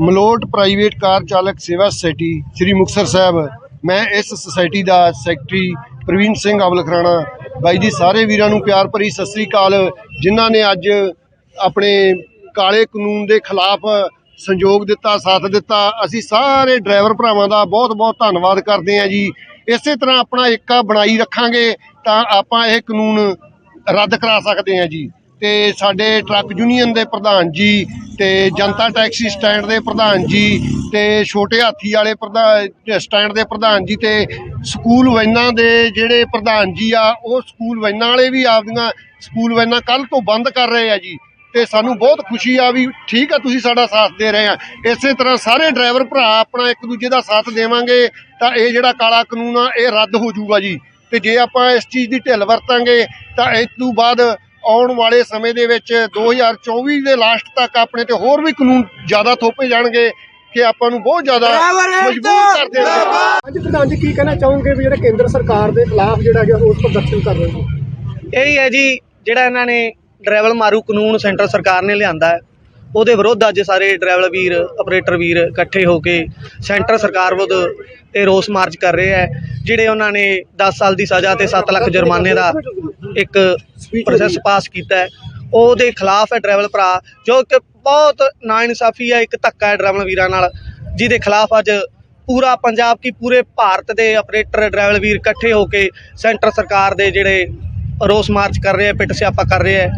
Malout private ਕਾਰ ਚਾਲਕ ਸੇਵਾ society, ਸ੍ਰੀ ਮੁਕਤਸਰ ਸਾਹਿਬ। ਮੈਂ ਇਸ ਸੁਸਾਇਟੀ ਦਾ ਸੈਕਟਰੀ ਪ੍ਰਵੀਨ ਸਿੰਘ ਅਬਲਖਰਾਣਾ ਬਾਈ ਜੀ, ਸਾਰੇ ਵੀਰਾਂ ਨੂੰ ਪਿਆਰ ਭਰੀ ਸਤਿ ਸ੍ਰੀ ਅਕਾਲ, ਜਿਨ੍ਹਾਂ ਨੇ ਅੱਜ ਆਪਣੇ ਕਾਲੇ ਕਾਨੂੰਨ ਦੇ ਖਿਲਾਫ ਸੰਯੋਗ ਦਿੱਤਾ, ਸਾਥ ਦਿੱਤਾ। ਅਸੀਂ ਸਾਰੇ ਡਰਾਈਵਰ ਭਰਾਵਾਂ ਦਾ ਬਹੁਤ ਬਹੁਤ ਧੰਨਵਾਦ ਕਰਦੇ ਹਾਂ ਜੀ। ਇਸੇ ਤਰ੍ਹਾਂ ਆਪਣਾ ਏਕਾ ਬਣਾਈ ਰੱਖਾਂਗੇ ਤਾਂ ਆਪਾਂ ਇਹ ਕਾਨੂੰਨ ਰੱਦ ਕਰਾ ਸਕਦੇ ਹਾਂ ਜੀ। ਤੇ ਸਾਡੇ ਟਰੱਕ ਯੂਨੀਅਨ ਦੇ ਪ੍ਰਧਾਨ ਜੀ ਤੇ ਜਨਤਾ ਟੈਕਸੀ ਸਟੈਂਡ ਦੇ ਪ੍ਰਧਾਨ ਜੀ ਤੇ ਛੋਟੇ ਹਾਥੀ ਵਾਲੇ ਪ੍ਰਧਾਨ, ਸਟੈਂਡ ਦੇ ਪ੍ਰਧਾਨ ਜੀ ਤੇ ਸਕੂਲ ਵੈਨਾਂ ਦੇ ਜਿਹੜੇ ਪ੍ਰਧਾਨ ਜੀ ਆ, ਉਹ ਸਕੂਲ ਵੈਨਾਂ ਵਾਲੇ ਵੀ ਆਪਦੀਆਂ ਸਕੂਲ ਵੈਨਾਂ ਕੱਲ ਤੋਂ ਬੰਦ ਕਰ ਰਹੇ ਆ ਜੀ। ਤੇ ਸਾਨੂੰ ਬਹੁਤ ਖੁਸ਼ੀ ਆ ਵੀ ਠੀਕ ਆ ਤੁਸੀਂ ਸਾਡਾ ਸਾਥ ਦੇ ਰਹੇ ਆ। ਇਸੇ ਤਰ੍ਹਾਂ ਸਾਰੇ ਡਰਾਈਵਰ ਭਰਾ ਆਪਣਾ ਇੱਕ ਦੂਜੇ ਦਾ ਸਾਥ ਦੇਵਾਂਗੇ ਤਾਂ ਇਹ ਜਿਹੜਾ ਕਾਲਾ ਕਾਨੂੰਨ ਆ ਇਹ ਰੱਦ ਹੋ ਜਾਊਗਾ ਜੀ। ਤੇ ਜੇ ਆਪਾਂ ਇਸ ਚੀਜ਼ ਦੀ ਢਿੱਲ ਵਰਤਾਂਗੇ ਤਾਂ ਇਸ ਤੋਂ ਬਾਅਦ ਆਉਣ ਵਾਲੇ ਸਮੇਂ ਦੇ ਵਿੱਚ 2024 ਦੇ ਲਾਸਟ ਤੱਕ ਆਪਣੇ ਤੇ ਹੋਰ ਵੀ ਕਾਨੂੰਨ ਜ਼ਿਆਦਾ ਥੋਪੇ ਜਾਣਗੇ ਕਿ ਆਪਾਂ ਨੂੰ ਬਹੁਤ ਜ਼ਿਆਦਾ ਮਜਬੂਰ ਕਰ ਦੇਣਗੇ। ਅੱਜ ਪ੍ਰਧਾਨ ਜੀ ਕੀ ਕਹਿਣਾ ਚਾਹੋਗੇ ਵੀ ਜਿਹੜੇ ਕੇਂਦਰ ਸਰਕਾਰ ਦੇ ਖਿਲਾਫ ਜਿਹੜਾ ਹੈਗਾ ਰੋਸ ਪ੍ਰਦਰਸ਼ਨ ਕਰ ਰਹੇ ਹੋ ਇਹੀ ਹੈ ਜੀ ਜਿਹੜਾ ਇਹਨਾਂ ਨੇ ਡਰਾਈਵਰ ਮਾਰੂ ਕਾਨੂੰਨ ਸੈਂਟਰ ਸਰਕਾਰ ਨੇ ਲਿਆਂਦਾ ਹੈ। ਉਹਦੇ ਵਿਰੁੱਧ ਅੱਜ ਸਾਰੇ ਡਰਾਈਵਰ ਵੀਰ, ਆਪਰੇਟਰ ਵੀਰ ਇਕੱਠੇ ਹੋ ਕੇ ਸੈਂਟਰ ਸਰਕਾਰ ਵਿਰੁੱਧ ਇਹ ਰੋਸ ਮਾਰਚ ਕਰ ਰਹੇ ਹੈ, ਜਿਹੜੇ ਉਹਨਾਂ ਨੇ 10 ਸਾਲ ਦੀ ਸਜ਼ਾ ਤੇ 7 ਲੱਖ ਜੁਰਮਾਨੇ ਦਾ ਇੱਕ ਪ੍ਰੋਸੈਸ ਪਾਸ ਕੀਤਾ ਹੈ। ਉਹਦੇ ਖਿਲਾਫ ਹੈ ਡਰਾਈਵਰ ਭਰਾ, ਜੋ ਕਿ ਬਹੁਤ ਨਾਇਨਸਾਫੀ ਹੈ, ਇੱਕ ਧੱਕਾ ਹੈ ਡਰਾਈਵਰ ਵੀਰਾਂ ਨਾਲ, ਜਿਹਦੇ ਖਿਲਾਫ ਅੱਜ ਪੂਰਾ ਪੰਜਾਬ ਕੀ ਪੂਰੇ ਭਾਰਤ ਦੇ ਆਪਰੇਟਰ ਡਰਾਈਵਰ ਵੀਰ ਇਕੱਠੇ ਹੋ ਕੇ ਸੈਂਟਰ ਸਰਕਾਰ ਦੇ ਜਿਹੜੇ ਰੋਸ ਮਾਰਚ ਕਰ ਰਹੇ ਆ ਪਿੱਟ ਸਿਆਪਾ ਕਰ ਰਹੇ ਆ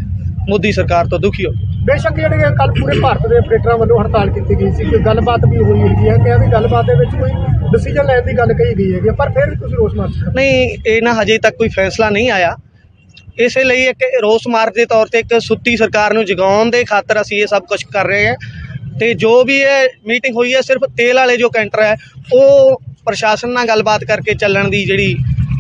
ਮੋਦੀ ਸਰਕਾਰ ਤੋਂ ਦੁਖੀ ਹੋ ਬੇਸ਼ੱਕ ਜਿਹੜੇ ਕੱਲ ਪੂਰੇ ਭਾਰਤ ਦੇ ਆਪਰੇਟਰਾਂ ਵੱਲੋਂ ਹੜਤਾਲ ਕੀਤੀ ਗਈ ਸੀ ਕੋਈ ਗੱਲਬਾਤ ਵੀ ਹੋਈ ਹੈਗੀ ਹੈ ਕਿ ਵੀ ਗੱਲਬਾਤ ਦੇ ਵਿੱਚ ਕੋਈ ਡਿਸੀਜਨ ਲੈਣ ਦੀ ਗੱਲ ਕਹੀ ਗਈ ਹੈਗੀ ਹੈ, ਪਰ ਫਿਰ ਵੀ ਤੁਸੀਂ ਰੋਸ ਮਾਰਚ। ਨਹੀਂ ਇਹ ਨਾ ਹਜੇ ਤੱਕ ਕੋਈ ਫੈਸਲਾ ਨਹੀਂ ਆਇਆ। ਇਸੇ ਲਈ ਇੱਕ ਰੋਸ ਮਾਰਚ ਦੇ ਤੌਰ ਤੇ ਇੱਕ ਸੁੱਤੀ ਸਰਕਾਰ ਨੂੰ ਜਗਾਉਣ ਦੇ ਖਾਤਰ ਅਸੀਂ ਇਹ ਸਭ ਕੁਝ ਕਰ ਰਹੇ ਹਾਂ। ਤੇ ਜੋ ਵੀ ਇਹ ਮੀਟਿੰਗ ਹੋਈ ਹੈ ਸਿਰਫ ਤੇਲ ਵਾਲੇ ਜੋ ਕੈਂਟਰ ਹੈ ਉਹ ਪ੍ਰਸ਼ਾਸਨ ਨਾਲ ਗੱਲਬਾਤ ਕਰਕੇ ਚੱਲਣ ਦੀ ਜਿਹੜੀ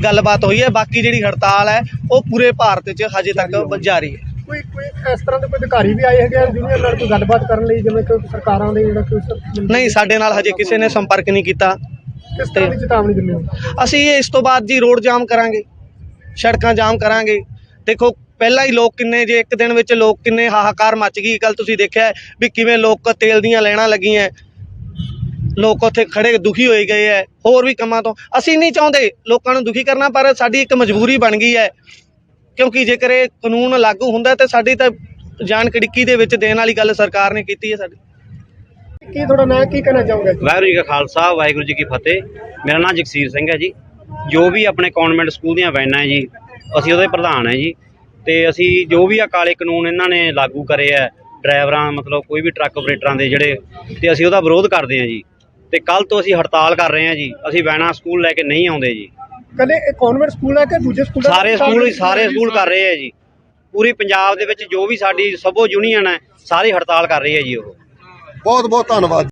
ਗੱਲਬਾਤ ਹੋਈ ਹੈ ਬਾਕੀ ਜਿਹੜੀ ਹੜਤਾਲ ਹੈ ਉਹ ਪੂਰੇ ਭਾਰਤ 'ਚ ਹਜੇ ਤੱਕ ਜਾਰੀ ਹੈ। ਕੋਈ ਕੋਈ ਇਸ ਤਰ੍ਹਾਂ ਦੇ ਕੋਈ ਅਧਿਕਾਰੀ ਵੀ ਆਏ ਹੈਗੇ ਆ ਨਾਲ ਕੋਈ ਗੱਲਬਾਤ ਕਰਨ ਲਈ ਜਿਵੇਂ ਕਿ ਸਰਕਾਰਾਂ ਦੇ ਜਿਹੜਾ ਕੋਈ ਨਹੀਂ ਸਾਡੇ ਨਾਲ ਹਜੇ ਕਿਸੇ ਨੇ ਸੰਪਰਕ ਨਹੀਂ ਕੀਤਾ। ਕਿਸ ਤਰ੍ਹਾਂ ਦੀ ਚੇਤਾਵਨੀ ਦਿੰਦੇ ਹੋ? ਅਸੀਂ ਇਸ ਤੋਂ ਬਾਅਦ ਜੀ ਰੋਡ ਜਾਮ ਕਰਾਂਗੇ ਸੜਕਾਂ ਜਾਮ ਕਰਾਂਗੇ। ਦੇਖੋ ਪਹਿਲਾਂ ਹੀ ਲੋਕ ਕਿੰਨੇ ਜੇ ਇੱਕ ਦਿਨ ਵਿੱਚ ਲੋਕ ਕਿੰਨੇ ਹਾਹਾਕਾਰ ਮਚ ਗਈ। ਕੱਲ ਤੁਸੀਂ ਦੇਖਿਆ ਵੀ ਕਿਵੇਂ ਲੋਕ ਤੇਲ ਦੀਆਂ ਲੈਣਾ ਲੱਗੀਆਂ ਲੋਕ ਉੱਥੇ ਖੜੇ ਦੁਖੀ ਹੋਏ ਗਏ ਹੈ। ਹੋਰ ਵੀ ਕੰਮਾਂ ਤੋਂ। ਅਸੀਂ ਨਹੀਂ ਚਾਹੁੰਦੇ ਲੋਕਾਂ ਨੂੰ ਦੁਖੀ ਕਰਨਾ ਪਰ ਸਾਡੀ ਇੱਕ ਮਜਬੂਰੀ ਬਣ ਗਈ ਹੈ। ਕਿਉਂਕਿ ਜੇਕਰ ਇਹ ਕਾਨੂੰਨ ਲਾਗੂ ਹੁੰਦਾ ਤਾਂ ਸਾਡੀ ਤਾਂ ਜਾਨ ਕੜਿੱਕੀ ਦੇ ਵਿੱਚ ਦੇਣ ਵਾਲੀ ਗੱਲ ਸਰਕਾਰ ਨੇ ਕੀਤੀ ਹੈ ਸਾਡੀ। ਕੀ ਤੁਹਾਡਾ ਨਾਂ ਕੀ ਕਹਿਣਾ ਚਾਹੋਗੇ? ਵਾਹਿਗੁਰੂ ਜੀ ਕਾ ਖਾਲਸਾ ਵਾਹਿਗੁਰੂ ਜੀ ਕੀ ਫਤਿਹ। ਮੇਰਾ ਨਾਮ ਜਗਸੀਰ ਸਿੰਘ ਹੈ ਜੀ। ਜੋ ਵੀ ਆਪਣੇ ਕਨਵੈਂਟ ਸਕੂਲ ਦੀਆਂ ਵੈਨਾਂ ਹੈ ਜੀ ਅਸੀਂ ਉਹਦੇ ਪ੍ਰਧਾਨ ਹੈ ਜੀ। ਤੇ ਅਸੀਂ ਜੋ ਵੀ ਆ ਕਾਲੇ ਕਾਨੂੰਨ ਇਹਨਾਂ ਨੇ ਲਾਗੂ ਕਰੇ ਆ ਡਰਾਈਵਰਾਂ ਮਤਲਬ ਕੋਈ ਵੀ ਟਰੱਕ ਆਪਰੇਟਰਾਂ ਦੇ ਜਿਹੜੇ ਤੇ ਅਸੀਂ ਉਹਦਾ ਵਿਰੋਧ ਕਰਦੇ ਹਾਂ ਜੀ। ਤੇ ਕੱਲ ਤੋਂ ਅਸੀਂ ਹੜਤਾਲ ਕਰ ਰਹੇ ਹਾਂ ਜੀ। ਅਸੀਂ ਵੈਨਾਂ ਸਕੂਲ ਲੈ ਕੇ ਨਹੀਂ ਆਉਂਦੇ ਜੀ। ਕੱਲੇ ਇਹ ਕਨਵੈਂਟ ਸਕੂਲ ਹੈ ਕਿ ਦੂਜੇ ਸਕੂਲ ਸਾਰੇ ਸਕੂਲ ਸਾਰੇ ਸਕੂਲ ਕਰ ਰਹੇ ਆ ਜੀ। ਪੂਰੀ ਪੰਜਾਬ ਦੇ ਵਿੱਚ ਜੋ ਵੀ ਸਾਡੀ ਸਭੋ ਯੂਨੀਅਨ ਹੈ ਸਾਰੀ ਹੜਤਾਲ ਕਰ ਰਹੀ ਹੈ ਜੀ ਉਹ। ਬਹੁਤ ਬਹੁਤ ਧੰਨਵਾਦ।